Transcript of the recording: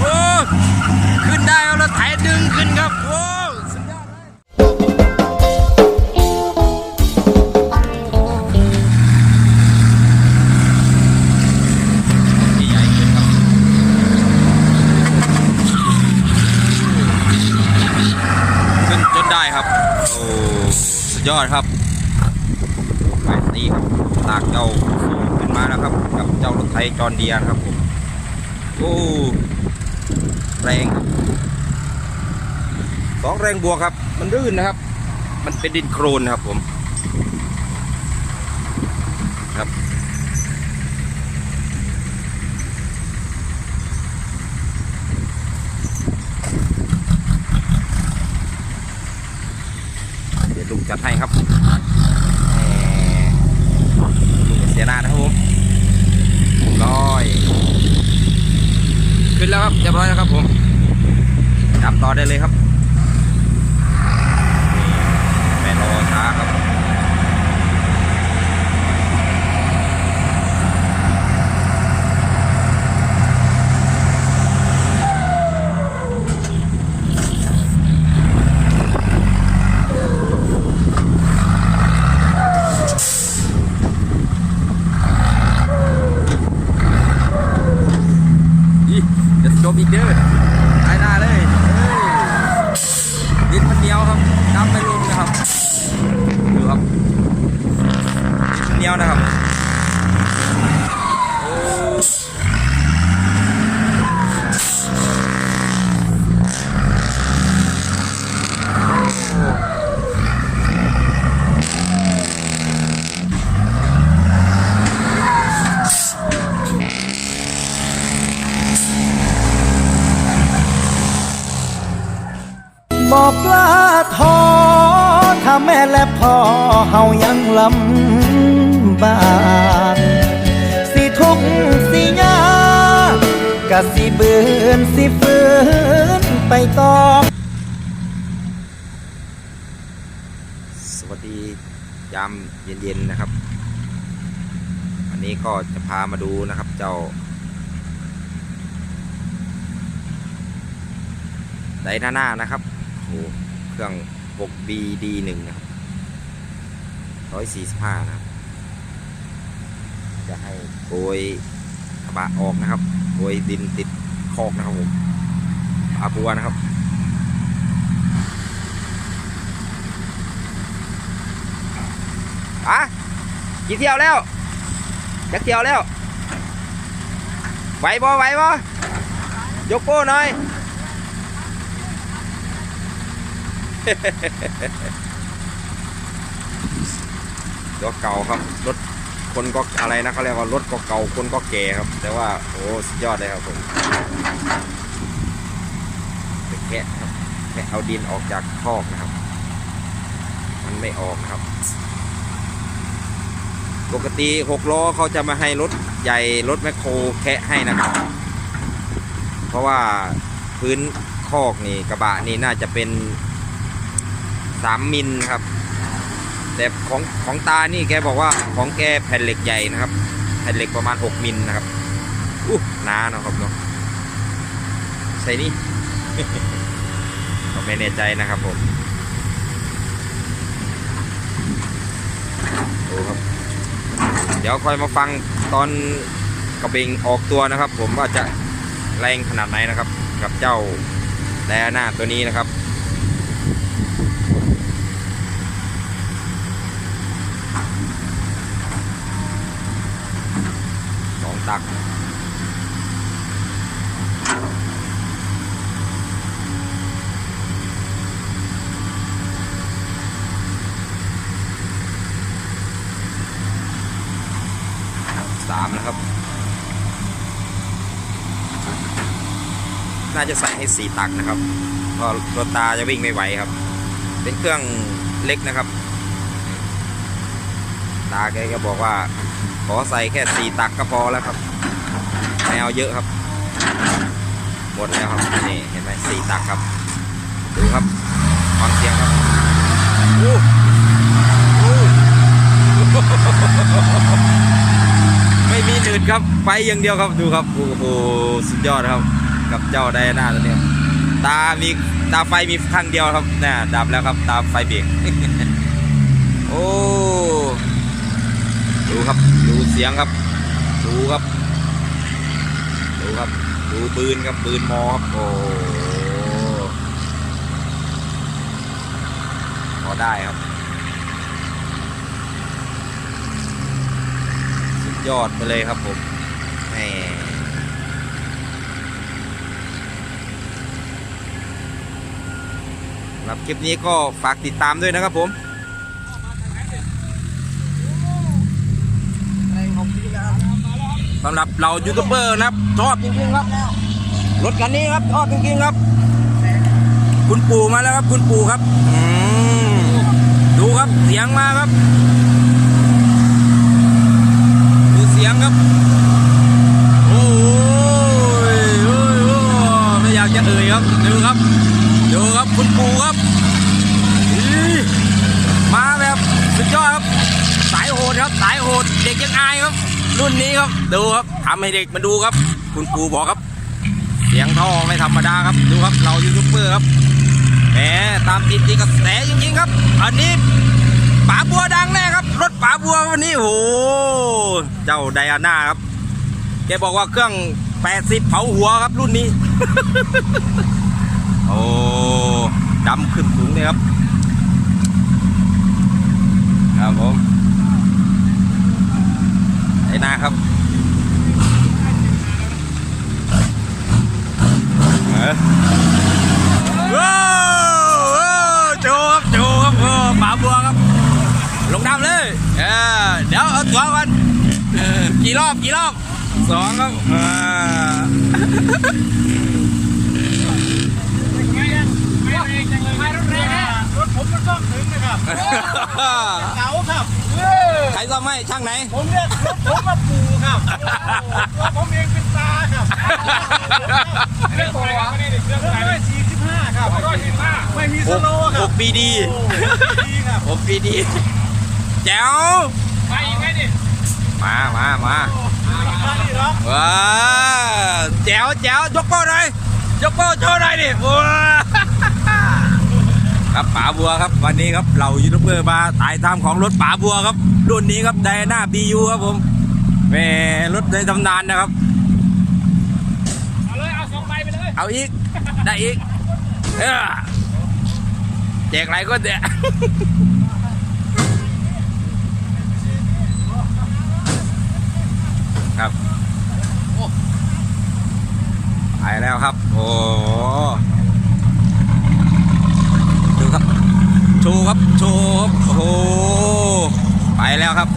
โอ้ขึ้นได้เอารถไถดึงขึ้นครับโอ้สุดยอดเลยใหญ่ขึ้นครับขึ้นจนได้ครับโอ้สุดยอดครับไปนี่ครับลากเจ้าขึ้นมาแล้วครับกับเจ้ารถไถจอนเดียนะครับผมโอ้ แรงครับสองแรงบวกครับ มันรื่นนะครับ มันเป็นดินโครนนะครับผมครับเดี๋ยวลุงจัดให้ครับลุงเสียนานะครับผมร้อย ขึ้นแล้วครับเรียบร้อยแล้วครับผมจับต่อได้เลยครับนี่ไม่รอช้าครับ อีจะจมอีกเด้อตายหน้าเลยเอ้ยดินมันเหนียวครับน้ำไม่ลงนะครับ ดูครับดินมันเหนียวนะครับ โอ้ บอกลาทอถ้าแม่และพ่อเฮายังลำบากสิทุกสิยากกะสิเบือนสิฝืนไปต่อ สวัสดียามเย็นๆนะครับ อันนี้ก็จะพามาดูนะครับเจ้าไดนาน่านะครับ โอ้โหเครื่อง 6BD1 นะครับ145นะครับจะให้โกยกระบะออกนะครับโกยดินติดคอกนะครับผมอาบัวนะครับอะกี่เที่ยวแล้วจักเที่ยวแล้วไหวบ่ไหวบ่ยกโป้หน่อย รถเก่าครับ รถคนก็อะไรนะเขาเรียกว่ารถก็เก่าคนก็แก่ครับ แต่ว่าโอ้สุดยอดเลยครับผมไปแกะครับแกะเอาดินออกจากคอกนะครับ มันไม่ออกนะครับ ปกติหกล้อเขาจะมาให้รถใหญ่รถแมคโครแคะให้นะครับ เพราะว่าพื้นคอกนี่กระบะนี่น่าจะเป็น สามมิลนะครับ แต่ของของตานี่แกบอกว่าของแกแผ่นเหล็กใหญ่นะครับ แผ่นเหล็กประมาณ6มิลนะครับอู้หนาเนาะครับเนาะใช่นี่ก็ไม่แน่ใจนะครับผมดูครับ เดี๋ยวค่อยมาฟังตอนกระเบงออกตัวนะครับ ผมว่าจะแรงขนาดไหนนะครับ กับเจ้าแดน่าตัวนี้นะครับ สองตัก สามนะครับ น่าจะใส่ให้สี่ตักนะครับเพราะรถตาจะวิ่งไม่ไหวครับ เป็นเครื่องเล็กนะครับ ตาแกก็บอกว่า ขอใส่แค่สี่ตักก็พอแล้วครับไม่เอาเยอะครับ หมดแล้วครับนี่เห็นไหมสี่ตักครับ ดูครับฟังเสียงครับโอ้โอ้ ไม่มีหนืดครับไปอย่างเดียวครับดูครับโอ้โหสุดยอดครับ กับเจ้าไดอาน่าตัวนี้ตา มีตาไฟมีข้างเดียวครับน่ดับแล้วครับ ตาไฟเบรกโอ้ดูครับดูเสียงครับ ดูครับ ดูครับ ดูปืนครับปืนมอครับโอ้พอได้ครับสุดยอดไปเลยครับผมสำห รับคลิปนี้ก็ฝากติดตามด้วยนะครับผมสำหรับเรายูทูบเบอร์นะครับชอบจริงๆครับรถคันนี้ครับชอบจริงๆครับ คุณปู่มาแล้วครับคุณปู่ครับดูครับเสียงมาครับ ดูเสียงครับ โอ้ยโอ้ยโอ้ยไม่อยากจะเอ่ยครับดูครับดูครับคุณปู่ครับอีมาแบบสุดยอดครับ สายโหด ครับสายโหดเด็กยังอายครับ รุ่นนี้ครับดูครับทำให้เด็กมาดูครับ คุณปู่บอกครับ เสียงท่อไม่ธรรมดาครับดูครับเรายูทูบเบอร์ครับแหมตามติดนี่กระแสจริงๆครับ อันนี้ป๋าบัวดังแน่ครับรถป๋าบัววันนี้โอ้โหเจ้าไดอาน่าครับแกบอกว่าเครื่อง 80 เผาหัวครับรุ่นนี้ โอ้ดำขึ้นสูงเลยครับ ครับผม ไอ้นาครับเอ้ยว้าวว้าวโจครับโจครับ รถผมมันต้องถึงนะครับเก๋าครับเออใครซ่อมให้ช่างไหน ผมเรียกรถผมมาปูครับตัวผมเองเป็นตาครับเรื่องตัวเรื่องร้อยสี่สิบห้าครับร้อยสี่สิบห้าไม่มีสโลว์คหรับกปีดีโอ้ดีครับหกปีดีแจ๋วไปอีกไหมดิมามามามาดิหรอว้าแจ๋วแจ๋วยกโป้หน่อยยกโป้โชว์หน่อยดิว้า ครับป๋าบัวครับ วันนี้ครับเรายูทูบเบอร์มาถ่ายทำของรถป๋าบัวครับรุ่นนี้ครับไดนาบียูครับผมแหม่รถในตำนานนะครับ เอาเลย เอาสองใบไปเลย เอาอีก ได้อีกเออแจกอะไรก็แจกครับไปแล้วครับ โอ้โหดูครับ โชูครับ ชูครับโอ้โหไปแล้วครับ